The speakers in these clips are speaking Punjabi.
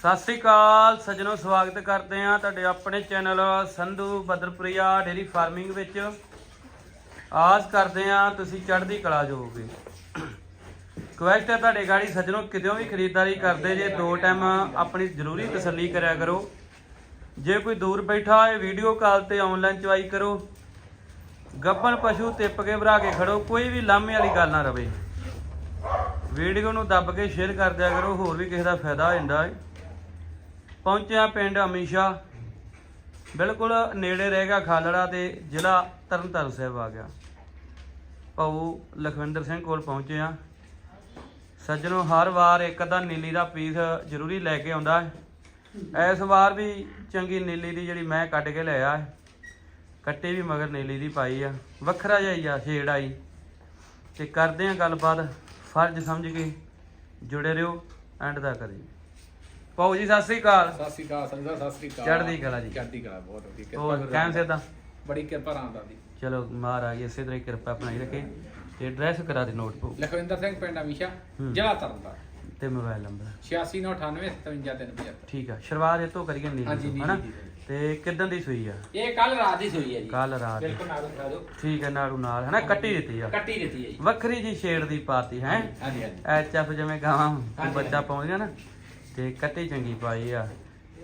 ਸਤਿ ਸ੍ਰੀ ਅਕਾਲ, ਸੱਜਣੋ ਸਵਾਗਤ ਕਰਦੇ ਆ ਤੁਹਾਡੇ ਆਪਣੇ channel Sandhu Badarpuria dairy farming ਵਿੱਚ। ਆਸ ਕਰਦੇ ਆ ਤੁਸੀਂ ਚੜ੍ਹਦੀ ਕਲਾ ਜਾਓਗੇ ਕੁਐਸਟ ਹੈ ਤੁਹਾਡੇ ਗਾੜੀ ਸੱਜਣੋ ਕਿਤੇ ਵੀ ਖਰੀਦਦਾਰੀ ਕਰਦੇ ਜੇ ਦੋ ਟਾਈਮ ਆਪਣੀ ਜ਼ਰੂਰੀ ਤਸੱਲੀ ਕਰਿਆ ਕਰੋ। ਜੇ ਕੋਈ ਦੂਰ ਬੈਠਾ ਹੋਏ ਵੀਡੀਓ ਕਾਲ ਤੇ ਆਨਲਾਈਨ ਚਵਾਈ ਕਰੋ। ਗੱਬਨ ਪਸ਼ੂ ਤਿੱਪ ਕੇ ਭਰਾ ਕੇ ਖੜੋ, ਕੋਈ ਵੀ ਲਾਮੇ ਵਾਲੀ ਗੱਲ ਨਾ ਰਵੇ। ਵੀਡੀਓ ਨੂੰ ਦੱਬ ਕੇ ਸ਼ੇਅਰ ਕਰ ਦਿਆ ਕਰੋ, ਹੋਰ ਵੀ ਕਿਸੇ ਦਾ ਫਾਇਦਾ ਹੋ ਜਾਂਦਾ ਹੈ। ਪਹੁੰਚਿਆ ਪਿੰਡ ਅਮੀਸ਼ਾ। ਬਿਲਕੁਲ ਨੇੜੇ ਰਹੇਗਾ ਖਾਲੜਾ ਤੇ ਜ਼ਿਲ੍ਹਾ ਤਰਨਤਾਰਨ ਸਾਹਿਬ ਆ ਗਿਆ। ਭਾਊ ਲਖਵਿੰਦਰ ਸਿੰਘ ਕੋਲ ਪਹੁੰਚੇ ਆ ਸੱਜਣੋ, ਹਰ ਵਾਰ ਇੱਕ ਅੱਧਾ ਨੀਲੀ ਦਾ ਪੀਸ ਜ਼ਰੂਰੀ ਲੈ ਕੇ ਆਉਂਦਾ ਹੈ। ਇਸ ਵਾਰ ਵੀ ਚੰਗੀ ਨੀਲੀ ਦੀ ਜਿਹੜੀ ਮੈਂ ਕੱਢ ਕੇ ਲਿਆ ਹੈ। ਕੱਟੇ ਵੀ ਮਗਰ ਨੀਲੀ ਦੀ ਪਾਈ ਆ। ਵੱਖਰਾ ਜਿਹਾ ਹੀ ਆ ਸ਼ੇਡ ਆਈ। ਤੇ ਕਰਦੇ ਆ ਗੱਲਬਾਤ। ਫਰਜ਼ ਸਮਝ ਕੇ ਜੁੜੇ ਰਹੋ ਐਂਡ ਦਾ ਕਰੀ ਭਾਊ ਜੀ ਸਤਿ ਸ੍ਰੀ ਅਕਾਲ। ਸਤਿ ਸ਼੍ਰੀ ਅਕਾਲ ਸੰਜਾ ਸਤਿ ਸ਼੍ਰੀ ਅਕਾਲ। ਚੜ੍ਹਦੀ ਕਲਾ ਜੀ। ਚੜ੍ਹਦੀ ਕਲਾ ਬਹੁਤ ਵਧੀਆ। ਕਿਰਪਾ ਹੋਰ ਗੁਰੂ। ਸੇ ਤਾਂ ਬੜੀ ਕਿਰਪਾ ਰਾਮਦਾਸ ਦੀ ਚਲੋ ਮਹਾਰਾਜ ਇਸੇ ਤਰ੍ਹਾਂ ਹੀ ਕਿਰਪਾ ਬਣਾਈ ਰੱਖੇ। ਤੇ ਐਡਰੈਸ ਕਰਾ ਦੇ ਨੋਟ ਲਖਵਿੰਦਰ ਸਿੰਘ ਪਿੰਡ ਅਮੀਸ਼ਾ ਹੂੰ। ਜ਼ਿਲ੍ਹਾ ਤਰਨਤਾਰਨ। ਤੇ ਮੋਬਾਈਲ ਨੰਬਰ 8698 57375 ਠੀਕ ਆ ਸ਼ੁਰੂਆਤ ਇਹ ਤੋਂ ਕਰੀਏ ਨੀਲੀ ਹਾਂਜੀ, ਤੋਂ ਨੀਲੀ ਹਨਾ? ਦੀ। ਤੇ। ਕਿਦਾਂ ਦੀ ਸੂਈ ਆ? ਇਹ ਕੱਲ ਰਾਤ ਦੀ ਸੋਈ ਹੈ ਜੀ। ਕੱਲ ਰਾਤ ਦੀ। ਬਿਲਕੁਲ ਨਾਲ ਉਠਾ ਦਿਓ। ਠੀਕ ਹੈ ਨਾੜੂ ਨਾਲ ਹਨਾ? ਕੱਟੀ ਦਿੱਤੀ ਆ। ਕੱਟੀ ਦਿੱਤੀ ਹੈ ਜੀ। ਵੱਖਰੀ ਜੀ ਸ਼ੇਡ ਦੀ ਪਾਤੀ ਹੈ? ਹਾਂਜੀ ਹਾਂਜੀ। ਐਚ ਐਫ ਜਿਵੇਂ ਗਾਵਾਂ ਹਾਂਜੀ, ਬੱਚਾ। ਪਾਉਂਦੀਆਂ ਨਾ। ਤੇ ਕੱਟੀ ਚੰਗੀ ਪਾਈ ਆ।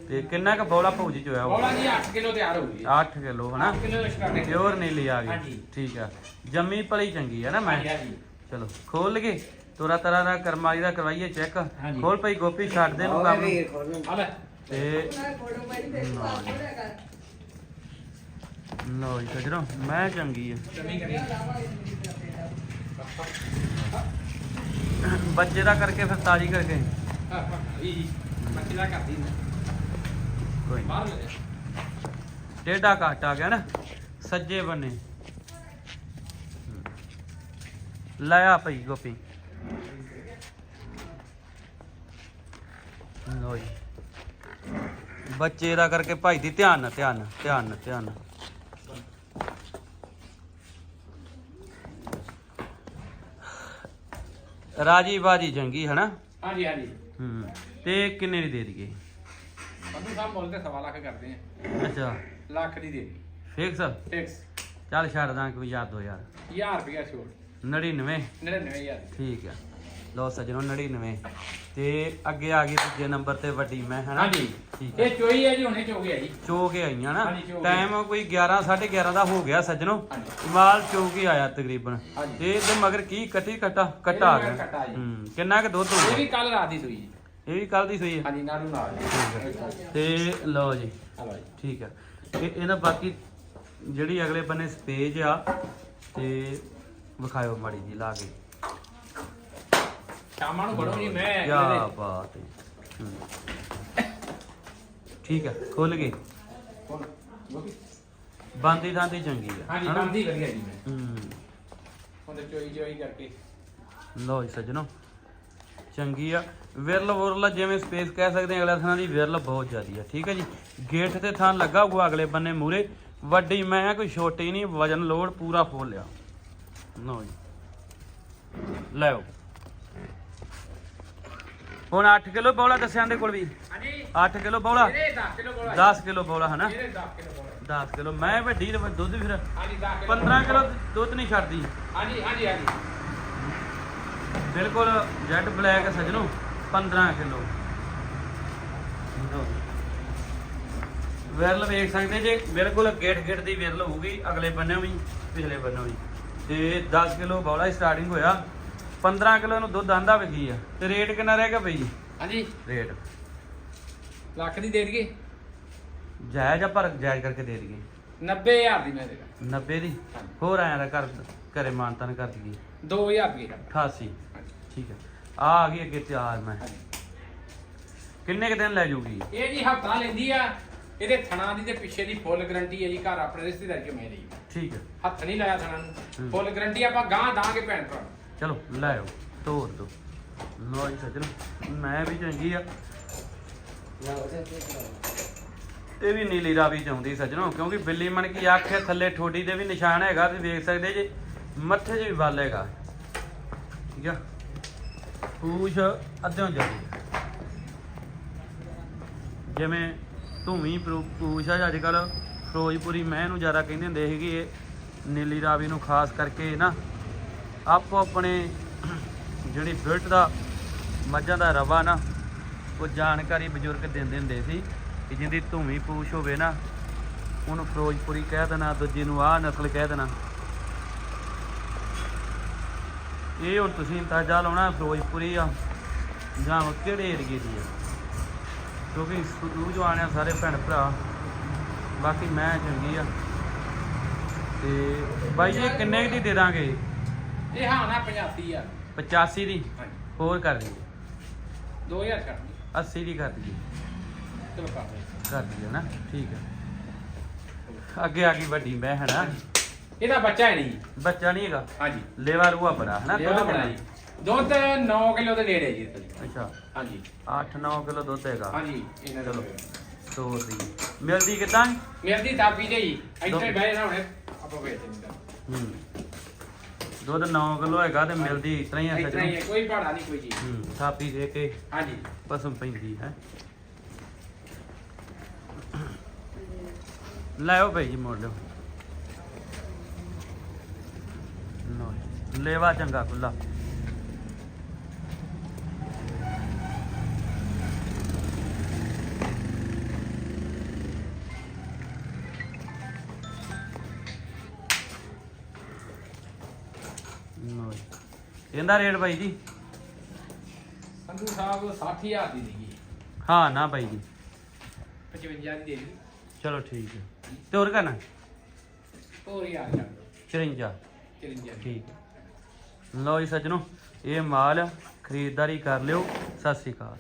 ਤੇ ਕਿੰਨਾ ਕੁ ਬੌਲਾ ਭੌਜੀ ਚ ਹੋਇਆ ਬੋਲਾ ਜੀ 8 ਕਿਲੋ ਤਿਆਰ ਹੋ ਗਈ। 8 ਕਿਲੋ ਹਨਾ? 8 ਕਿਲੋ ਪਿਓਰ ਨੀਲੀ ਆ ਗਈ। ਹਾਂਜੀ। ਠੀਕ ਆ। ਜੰਮੀ ਪਲੀ ਚੰਗੀ ਆ ਨਾ ਮੈਂ? ਚਲੋ ਖੋਲ ਲਗੇ ਤੋਰਾ ਤਰਾ ਦਾ ਕਰਮਾਈ ਦਾ ਕਰਵਾਈਏ ਚੈੱਕ। ਖੋਲ ਪਈ ਗੋਪੀ ਛੱਡ ਦੇ ਨੂੰ ਕੰਮ। ਆ ਲੈ। ਤੇ ਲੋ ਜੀ ਸਜਣੋ ਮੈਂ ਚੰਗੀ ਆ। ਜਮੀ ਕਰੀ ਬੱਚੇ ਦਾ ਕਰਕੇ ਫਿਰ ਤਾਜੀ ਕਰਕੇ। ਜੀ ਕਰਦੀ ਕੋਈ ਨੀ। ਬਾਹਰ ਲੈ ਜਾ। ਡੇਢਾ ਆ ਗਿਆ ਨਾ, ਸੱਜੇ ਬੰਨੇ ਲਾਇਆ ਪਈ ਗੋਪੀ ਲੋ ਜੀ ਬੱਚੇ ਦਾ ਕਰਕੇ ਭਾਈ ਦੀ ਧਿਆਨ ਨਾਲ ਧਿਆਨ ਨਾਲ ਧਿਆਨ ਨਾਲ ਧਿਆਨ ਨਾਲ ਰਾਜੀ ਬਾਜੀ ਚੰਗੀ ਹਨਾ ਹਾਂਜੀ ਹਾਂਜੀ ਹੂੰ ਤੇ ਕਿੰਨੇ ਦੀ ਦੇ ਦਈਏ? ਬੰਦੂ ਸਾਹਿਬ ਮੁੱਲ ਤੇ ਸਵਾ ਲੱਖ ਕਰਦੇ ਆ। ਅੱਛਾ। ਲੱਖ ਦੀ ਦੇ ਫਿਕਸ ਫਿਕਸ ਚੱਲ ਛੱਡ ਦਾਂ ਕੋਈ ਯਾਰ ਦੋ ਯਾਰ 1000 ਰੁਪਿਆ ਛੋੜ। 99 99000 ਠੀਕ ਆ। ਲਓ ਸੱਜਣੋ 99 ਤੇ ਅੱਗੇ ਆ ਗਈ ਦੂਜੇ ਨੰਬਰ ਤੇ ਵੱਡੀ ਮੈਂ ਹਨਾ? ਹਾਂਜੀ। ਠੀਕ ਆ ਇਹ ਚੋਈ ਹੈ ਜੀ ਹੁਣੇ ਚੋ ਗਿਆ ਜੀ। ਚੋ ਕੇ ਆਈਆਂ ਨਾ। ਹਾਂਜੀ, ਚੋ ਕੇ। ਟਾਈਮ ਕੋਈ 11 11:30 ਦਾ ਹੋ ਗਿਆ ਸੱਜਣੋ। ਹਾਂਜੀ। ਮਾਲ ਚੋ ਕੇ ਆਇਆ ਤਕਰੀਬਨ। ਹਾਂਜੀ। ਤੇ ਇਹਦੇ ਮਗਰ ਕੀ ਕੱਟੀ ਕੱਟਾ? ਕੱਟਾ ਆ ਇਹਦੇ ਮਗਰ ਗਿਆ। ਕੱਟਾ ਜੀ। ਹੂੰ ਕਿੰਨਾ ਕੁ ਦੁੱਧ ਇਹ ਹੋਊਗਾ ਵੀ ਕੱਲ ਰਾਤ ਦੀ ਸੂਈ ਜੀ। ਇਹ ਵੀ ਕੱਲ ਦੀ ਸੂਈ ਹੈ? ਹਾਂਜੀ ਨਾੜੂ ਨਾਲ ਜੀ। ਤੇ ਲਓ ਜੀ। ਹਲੋ ਜੀ। ਠੀਕ ਆ ਇਹ ਇਹਦਾ ਬਾਕੀ ਜਿਹੜੀ ਅਗਲੇ ਬੰਨੇ ਸਪੇਜ ਆ ਤੇ ਵਿਖਾਇਓ ਮਾੜੀ ਜੀ ਲਾ ਕੇ। ਸ਼ਾਮਾਂ ਨੂੰ ਫੜੋ ਜੀ ਮੈਂ ਕੀ ਇਹਦੇ- ਬਾਤ ਹੈ। ਹੂੰ। ਠੀਕ ਆ ਖੁੱਲ ਗਏ। ਬੰਦੀ ਥਾਂਦੀ ਚੰਗੀ ਆ ਹਾਂਜੀ ਹਨਾ? ਬੰਦੀ ਵਧੀਆ ਜੀ ਮੈਂ। ਹੂੰ। ਹੁਣ ਤੇ ਚੋਈ ਚੋਈ ਕਰਕੇ। ਲਓ ਜੀ ਸੱਜਣੋ ਚੰਗੀ ਆ। ਵਿਰਲ ਵੁਰਲ ਜਿਵੇਂ ਸਪੇਸ ਕਹਿ ਸਕਦੇ ਆ ਅਗਲੇ ਥਾਂ ਦੀ ਵਿਰਲ ਬਹੁਤ ਜ਼ਿਆਦੀ ਆ ਠੀਕ ਹੈ ਜੀ? ਗੇਟ ਤੇ ਥਾਂ ਲੱਗਾ ਹੋਊਗਾ ਅਗਲੇ ਬੰਨੇ ਮੂਰੇ ਵੱਡੀ ਮੈਂ ਆ, ਕੋਈ ਛੋਟੀ ਨਹੀਂ ਵਜਨ ਲੋਡ ਪੂਰਾ ਫੋਲ ਲਿਆ ਲਓ ਜੀ। ਲੈਓ। ਹੁਣ 8 ਕਿਲੋ ਬੌਲਾ ਦੱਸਿਆ ਦੇ ਕੋਲ ਵੀ। ਹਾਂਜੀ। 8 ਕਿਲੋ ਬੌਲਾ। ਇਹਦੇ 10 ਕਿਲੋ ਬੋਲਾ 10 ਕਿਲੋ ਬੌਲਾ ਹਨਾ? ਇਹਦੇ 10 ਕਿਲੋ ਬੋਲਾ 10 ਕਿਲੋ। ਮੈਂ ਵੱਡੀ ਤੇ ਦੁੱਧ ਫਿਰ ਹਾਂਜੀ 10 ਕਿਲੋ 15 ਕਿਲੋ ਦੁੱਧ ਨਹੀਂ ਛੱਡਦੀ। ਹਾਂਜੀ ਹਾਂਜੀ ਹਾਂਜੀ। ਬਿਲਕੁਲ ਜੈਟ ਬਲੈਕ ਸਜਣੋ 15 ਕਿਲੋ। ਵਿਰਲ ਵੇਖ ਸਕਦੇ ਜੇ ਬਿਲਕੁਲ ਗੇਟ ਗੇਟ ਦੀ ਵਿਰਲ ਹੋਊਗੀ ਅਗਲੇ ਬੰਨੇ ਵੀ ਪਿਛਲੇ ਬੰਨੇ ਵੀ। ਤੇ 10 ਕਿਲੋ ਬੌਲਾ ਸਟਾਰਟਿੰਗ ਹੋਇਆ। 15 ਕਿਲੋ ਨੂੰ ਦੁੱਧ ਆਂਦਾ ਵਿਖੀ ਆ। ਤੇ ਰੇਟ ਕਿੰਨਾ ਰਹਿ ਗਿਆ ਬਈ? ਹਾਂਜੀ। ਰੇਟ। ਲੱਖ ਦੀ ਦੇ ਦਈਏ। ਜਾਇਜ਼ ਆ ਪਰ ਜਾਇਜ਼ ਕਰਕੇ ਦੇ ਦਈਏ। 90000 ਦੀ ਮੈਂ ਦੇਗਾ 90 ਦੀ? ਹੋਰ ਆਇਆ ਦਾ ਘਰ ਘਰੇ ਮਾਨਤਨ ਕਰ ਦਈਏ। 2000 ਰੁਪਏ ਕਰਦਾ 88 ਹਾਂਜੀ। ਠੀਕ ਹੈ ਆ ਆ ਗਈ ਅੱਗੇ ਤਿਆਰ ਮੈਂ। ਕਿੰਨੇ ਕੁ ਦਿਨ ਲੈ ਜਾਊਗੀ ਇਹ ਜੀ ਹਫਤਾ ਲੈਂਦੀ ਆ। ਇਹਦੇ ਥਣਾ ਦੀ ਤੇ ਪਿੱਛੇ ਦੀ ਫੁੱਲ ਗਰੰਟੀ ਹੈ ਜੀ ਘਰ ਆਪਣੇ ਰਿਸ਼ਤੇਦਾਰ ਚੋਂ ਮੈਂ ਲਈ। ਠੀਕ ਹੈ ਹੱਥ ਨਹੀਂ ਲਾਇਆ ਥਣਾ। ਨੂੰ। ਫੁੱਲ ਗਰੰਟੀ ਆਪਾਂ ਗਾਂ ਦਾਂਗੇ ਭੈਣ ਭਰਾ ਨੂੰ। ਚਲੋ ਲੈ ਆਓ। ਤੋੜ ਦੋ। ਲੋ ਜੀ ਸੱਜਣੋ ਮੈਂ ਵੀ ਚੰਗੀ ਆ। ਇਹ ਵੀ ਨੀਲੀ ਰਾਵੀ ਚ ਆਉਂਦੀ ਸੱਜਣੋ, ਕਿਉਂਕਿ ਬਿੱਲੀ ਮਣ ਕੀ ਅੱਖ ਥੱਲੇ ਠੋਡੀ ਦੇ ਵੀ ਨਿਸ਼ਾਨ ਹੈਗਾ, ਤੁਸੀਂ ਵੇਖ ਸਕਦੇ ਜੇ, ਮੱਥੇ 'ਚ ਵੀ ਵੱਲ ਹੈਗਾ। ਠੀਕ ਆ? ਪੂਛ ਅੱਧਿਓਂ ਜਾਂਦੀ ਜਿਵੇਂ ਧੂਮੀ ਪੂਛ ਆ ਅੱਜ ਕੱਲ ਫਿਰੋਜ਼ਪੁਰੀ ਮੈਂ ਨੂੰ ਜ਼ਿਆਦਾ ਕਹਿੰਦੇ ਹੁੰਦੇ ਸੀਗੇ, ਇਹ ਨੀਲੀ ਰਾਵੀ ਨੂੰ ਖਾਸ ਕਰਕੇ ਨਾ ਆਪੋ ਆਪਣੇ ਜਿਹੜੀ ਬਿਲਟ ਦਾ ਮੱਝਾਂ ਦਾ ਰਵਾ ਨਾ ਉਹ ਜਾਣਕਾਰੀ ਬਜ਼ੁਰਗ ਦਿੰਦੇ ਹੁੰਦੇ ਸੀ ਕਿ ਜਿਹਦੀ ਧੂਮੀ ਪੂਛ ਹੋਵੇ ਨਾ ਉਹਨੂੰ ਫਿਰੋਜ਼ਪੁਰੀ ਕਹਿ ਦੇਣਾ ਦੂਜੀ ਨੂੰ ਆਹ ਨਸਲ ਕਹਿ ਦੇਣਾ। ਇਹ ਹੁਣ ਤੁਸੀਂ ਅੰਦਾਜ਼ਾ ਲਾਉਣਾ ਫਿਰੋਜ਼ਪੁਰੀ ਆ ਜਾਂ ਕਿਹੜੇ ਏਰੀਏ ਦੀ ਆ? ਕਿਉਂਕਿ ਸੂ ਜਵਾਨ ਆ ਸਾਰੇ ਭੈਣ ਭਰਾ। ਬਾਕੀ ਮੈਂ ਚੰਗੀ ਆ। ਤੇ ਬਾਈ ਜੀ ਇਹ ਕਿੰਨੇ ਕੁ ਦੀ ਦੇ ਦਾਂਗੇ? ਇਹ ਹਾਂ ਨਾ 85 ਆ 85 ਦੀ? ਹੋਰ ਕਰ ਦਈਏ। 2000 ਛੱਡ ਦਿਓ। 80 ਦੀ ਕਰ ਦਈਏ ਚਲੋ ਕਰ ਦਈਏ ਨਾ ਠੀਕ ਹੈ। ਅੱਗੇ ਆ ਗਈ ਵੱਡੀ ਮੈਂ ਹਨਾ ਇਹਦਾ ਬੱਚਾ ਹੈ ਨਹੀਂ। ਬੱਚਾ ਨਹੀਂ ਹੈਗਾ। ਹਾਂਜੀ। ਲੇਵਾ ਰੂਆ ਬੜਾ ਹਨਾ ਲਿਆ ਦੁੱਧ ਕਿੰਨਾ? ਜੀ। ਦੁੱਧ 9 ਕਿਲੋ ਦੇ ਨੇੜੇ ਜੀ। ਅੱਛਾ। ਹਾਂਜੀ। 8-9 ਕਿਲੋ ਦੁੱਧ ਹੈਗਾ। ਹਾਂਜੀ ਇਹਨਾਂ ਦਾ ਚਲੋ। ਤੋਰ ਦੀ ਮਿਲਦੀ ਕਿਦਾਂ? ਮਿਲਦੀ ਤਾਪੀ ਦੇ ਜੀ। ਦੋ- ਇੱਥੇ ਬਹਿ ਜਾਣਾ ਹੁਣੇ ਆਪਾਂ ਵੇਚ ਦਿੰਦਾ ਹੂੰ। ਦੁੱਧ 9 ਕਿਲੋ ਹੈਗਾ ਤੇ ਮਿਲਦੀ ਇਸ ਤਰ੍ਹਾਂ ਹੀ ਆ ਇਤਨਾ ਹੀ ਸੱਜਣ। ਹੈ ਕੋਈ ਭਾੜਾ ਨਹੀਂ ਕੋਈ ਚੀਜ਼। ਹੂੰ ਥਾਪੀ ਦੇ ਕੇ ਹਾਂਜੀ। ਪਸਮ ਪੈਂਦੀ ਹੈ। ਲਾਓ ਭਾਈ ਜੀ ਮੋੜ ਲਿਓ ਲਓ ਜੀ। ਲੇਵਾ ਚੰਗਾ ਖੁੱਲਾ ਲਓ ਜੀ। ਇਹਦਾ ਰੇਟ ਭਾਈ ਜੀ? ਸੰਧੂ ਸਾਹਿਬ 60000 ਦੀ ਸੀਗੀ ਹਾਂ ਨਾ ਭਾਈ ਜੀ। 55 ਦੀ ਦੇ ਦੀ ਚਲੋ ਠੀਕ ਹੈ। ਤੇ ਹੋਰ ਕਰਨਾ? ਹੋਰ ਯਾਰ ਛੱਡ ਦਿਓ। 54 53 ਦੀ। ਠੀਕ ਹੈ। ਲਓ ਜੀ ਸੱਜਣੋ ਇਹ ਮਾਲ ਖਰੀਦਦਾਰੀ ਕਰ ਲਿਓ। ਸਤਿ ਸ਼੍ਰੀ ਅਕਾਲ।